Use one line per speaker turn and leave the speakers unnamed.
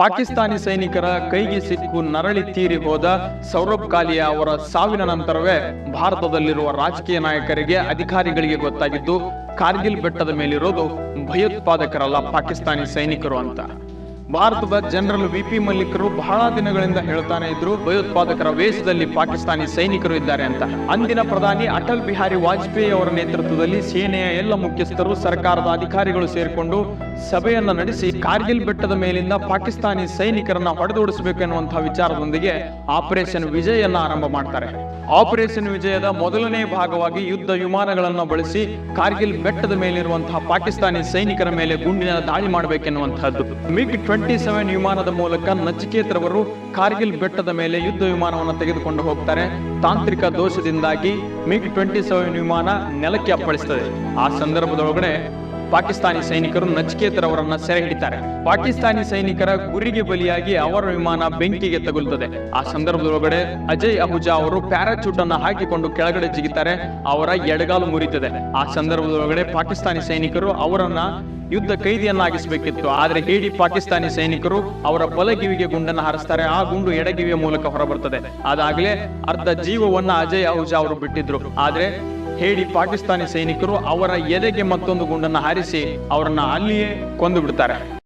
ಪಾಕಿಸ್ತಾನಿ ಸೈನಿಕರ ಕೈಗೆ ಸಿಕ್ಕು ನರಳಿ ತೀರಿ ಹೋದ ಸೌರಭ್ ಕಾಲಿಯಾ ಅವರ ಸಾವಿನ ನಂತರವೇ ಭಾರತದಲ್ಲಿರುವ ರಾಜಕೀಯ ನಾಯಕರಿಗೆ ಅಧಿಕಾರಿಗಳಿಗೆ ಗೊತ್ತಾಗಿದ್ದು, ಕಾರ್ಗಿಲ್ ಬೆಟ್ಟದ ಮೇಲಿರೋದು ಭಯೋತ್ಪಾದಕರಲ್ಲ ಪಾಕಿಸ್ತಾನಿ ಸೈನಿಕರು ಅಂತ. ಭಾರತದ ಜನರಲ್ ವಿ ಪಿ ಮಲ್ಲಿಕರು ಬಹಳ ದಿನಗಳಿಂದ ಹೇಳ್ತಾನೆ ಇದ್ರು, ಭಯೋತ್ಪಾದಕರ ವೇಷದಲ್ಲಿ ಪಾಕಿಸ್ತಾನಿ ಸೈನಿಕರು ಇದ್ದಾರೆ ಅಂತ. ಅಂದಿನ ಪ್ರಧಾನಿ ಅಟಲ್ ಬಿಹಾರಿ ವಾಜಪೇಯಿ ಅವರ ನೇತೃತ್ವದಲ್ಲಿ ಸೇನೆಯ ಎಲ್ಲ ಮುಖ್ಯಸ್ಥರು, ಸರ್ಕಾರದ ಅಧಿಕಾರಿಗಳು ಸೇರಿಕೊಂಡು ಸಭೆಯನ್ನ ನಡೆಸಿ ಕಾರ್ಗಿಲ್ ಬೆಟ್ಟದ ಮೇಲಿಂದ ಪಾಕಿಸ್ತಾನಿ ಸೈನಿಕರನ್ನ ಹೊಡೆದೋಡಿಸಬೇಕು ಎನ್ನುವಂತಹ ವಿಚಾರದೊಂದಿಗೆ ಆಪರೇಷನ್ ವಿಜಯನ್ನ ಆರಂಭ ಮಾಡ್ತಾರೆ. ಆಪರೇಷನ್ ವಿಜಯದ ಮೊದಲನೇ ಭಾಗವಾಗಿ ಯುದ್ಧ ವಿಮಾನಗಳನ್ನು ಬಳಸಿ ಕಾರ್ಗಿಲ್ ಬೆಟ್ಟದ ಮೇಲಿರುವಂತಹ ಪಾಕಿಸ್ತಾನಿ ಸೈನಿಕರ ಮೇಲೆ ಗುಂಡಿನ ದಾಳಿ ಮಾಡಬೇಕೆನ್ನುವಂತಹದ್ದು ಮಿಗ್ ಟ್ವೆಂಟಿ ಸೆವೆನ್ ವಿಮಾನದ ಮೂಲಕ ನಚಿಕೇತ್ರವರು ಕಾರ್ಗಿಲ್ ಬೆಟ್ಟದ ಮೇಲೆ ಯುದ್ಧ ವಿಮಾನವನ್ನು ತೆಗೆದುಕೊಂಡು ಹೋಗ್ತಾರೆ. ತಾಂತ್ರಿಕ ದೋಷದಿಂದಾಗಿ ಮಿಗ್ ಟ್ವೆಂಟಿ ಸೆವೆನ್ ವಿಮಾನ ನೆಲಕ್ಕೆ ಅಪ್ಪಳಿಸ್ತದೆ. ಆ ಸಂದರ್ಭದೊಳಗಡೆ ಪಾಕಿಸ್ತಾನಿ ಸೈನಿಕರು ನಚಿಕೇತರವರನ್ನ ಸೆರೆ ಹಿಡಿತಾರೆ. ಪಾಕಿಸ್ತಾನಿ ಸೈನಿಕರ ಗುರಿಗೆ ಬಲಿಯಾಗಿ ಅವರ ವಿಮಾನ ಬೆಂಕಿಗೆ ತಗುಲುತ್ತದೆ. ಆ ಸಂದರ್ಭದೊಳಗಡೆ ಅಜಯ್ ಅಹುಜಾ ಅವರು ಪ್ಯಾರಾಚೂಟ್ ಅನ್ನ ಹಾಕಿಕೊಂಡು ಕೆಳಗಡೆ ಜಿಗಿತಾರೆ. ಅವರ ಎಡಗಾಲು ಮುರಿತದೆ. ಆ ಸಂದರ್ಭದೊಳಗಡೆ ಪಾಕಿಸ್ತಾನಿ ಸೈನಿಕರು ಅವರನ್ನ ಯುದ್ಧ ಕೈದಿಯನ್ನಾಗಿಸಬೇಕಿತ್ತು. ಆದರೆ ಹೇಳಿ ಪಾಕಿಸ್ತಾನಿ ಸೈನಿಕರು ಅವರ ಬಲಗಿವಿಗೆ ಗುಂಡನ್ನು ಹಾರಿಸ್ತಾರೆ. ಆ ಗುಂಡು ಎಡಗಿವಿಯ ಮೂಲಕ ಹೊರಬರ್ತದೆ ಅದಾಗಲೇ ಅರ್ಧ ಜೀವವನ್ನ ಅಜಯ್ ಅಹುಜಾ ಅವರು ಬಿಟ್ಟಿದ್ರು. ಆದ್ರೆ ಹೇಳಿ ಪಾಕಿಸ್ತಾನಿ ಸೈನಿಕರು ಅವರ ಎದೆಗೆ ಮತ್ತೊಂದು ಗುಂಡನ್ನು ಹಾರಿಸಿ ಅವರನ್ನ ಅಲ್ಲಿಯೇ ಕೊಂದು ಬಿಡ್ತಾರೆ.